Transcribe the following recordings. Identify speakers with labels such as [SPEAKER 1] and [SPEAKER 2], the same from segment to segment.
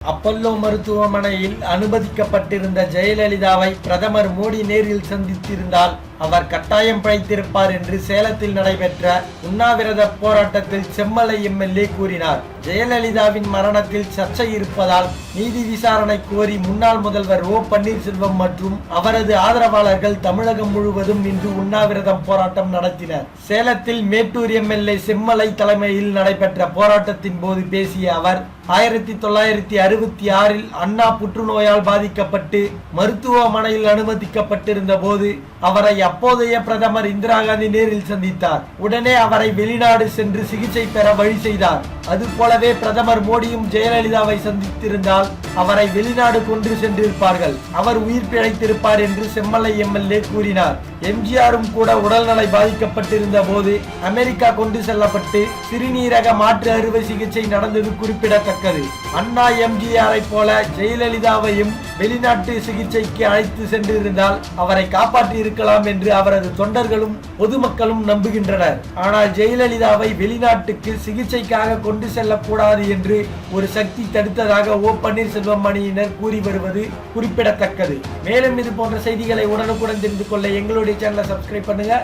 [SPEAKER 1] Apollo மருத்துவமனையில் அனுமதிக்கப்பட்டிருந்த ஜெயலலிதாவை பிரதமர் மோடி நேரில் சந்தித்திருந்தால் அவர் கட்டாயம் பிழைத்திருப்பார் என்று சேலத்தில் நடைபெற்ற உண்ணாவிரத போராட்டத்தில் செம்மலை எம்எல்ஏ கூறினார். ஜெயலலிதாவின் மரணத்தில் சர்ச்சை இருப்பதால் நீதி விசாரணை கோரி முன்னாள் முதல்வர் ஓ பன்னீர்செல்வம் மற்றும் அவரது ஆதரவாளர்கள் தமிழகம் முழுவதும் இன்று உண்ணாவிரதம் போராட்டம் நடத்தினர். சேலத்தில் மேட்டூர் எம்எல்ஏ செம்மலை தலைமையில் நடைபெற்ற போராட்டத்தின் போது பேசிய அவர் ஆயிரத்தி தொள்ளாயிரத்தி அறுபத்தி ஆறில் அண்ணா புற்றுநோயால் பாதிக்கப்பட்டு மருத்துவமனையில் அனுமதிக்கப்பட்டிருந்த போது அவரை அப்போதைய பிரதமர் இந்திரா காந்தி நேரில் சந்தித்தார். உடனே அவரை வெளிநாடு சென்று சிகிச்சை பெற வழி செய்தார். அது போலவே பிரதமர் மோடியும் ஜெயலலிதாவை சந்தித்திருந்தால் அவரை வெளிநாடு கொண்டு சென்றிருப்பார்கள். அவர் உயிர் பிழைத்திருப்பார் என்று செம்மலை எம்எல்ஏ கூறினார். எம்ஜிஆரும் கூட உடல்நலை பாதிக்கப்பட்டிருந்த போது அமெரிக்கா கொண்டு செல்லப்பட்டு சிறுநீரக மாற்று அறுவை சிகிச்சை நடந்தது குறிப்பிடத்தக்கது. அண்ணா எம்ஜிஆரை போல ஜெயலலிதாவையும் வெளிநாட்டு சிகிச்சைக்கு அழைத்து சென்றிருந்தால் அவரை காப்பாற்றி இருக்கலாம் என்று அவரது தொண்டர்களும் பொதுமக்களும் நம்புகின்றனர். ஆனால் ஜெயலலிதாவை வெளிநாட்டுக்கு சிகிச்சைக்காக கொண்டு செல்லக்கூடாது என்று ஒரு சக்தி தடுத்ததாக ஓ. பன்னீர்செல்வம் அணியினர் கூறி வருவது குறிப்பிடத்தக்கது. மேலும் இது போன்ற செய்திகளை உடனுக்குடன் தெரிந்து கொள்ள எங்களுடைய சேனலை சப்ஸ்கிரைப் பண்ணுங்க.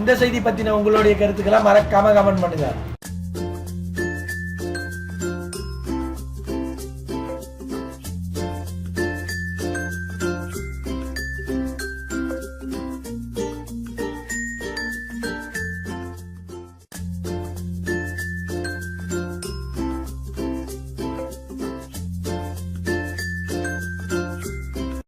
[SPEAKER 1] இந்த செய்தி பற்றின உங்களுடைய கருத்துக்களை மறக்காம கமெண்ட் பண்ணுங்க.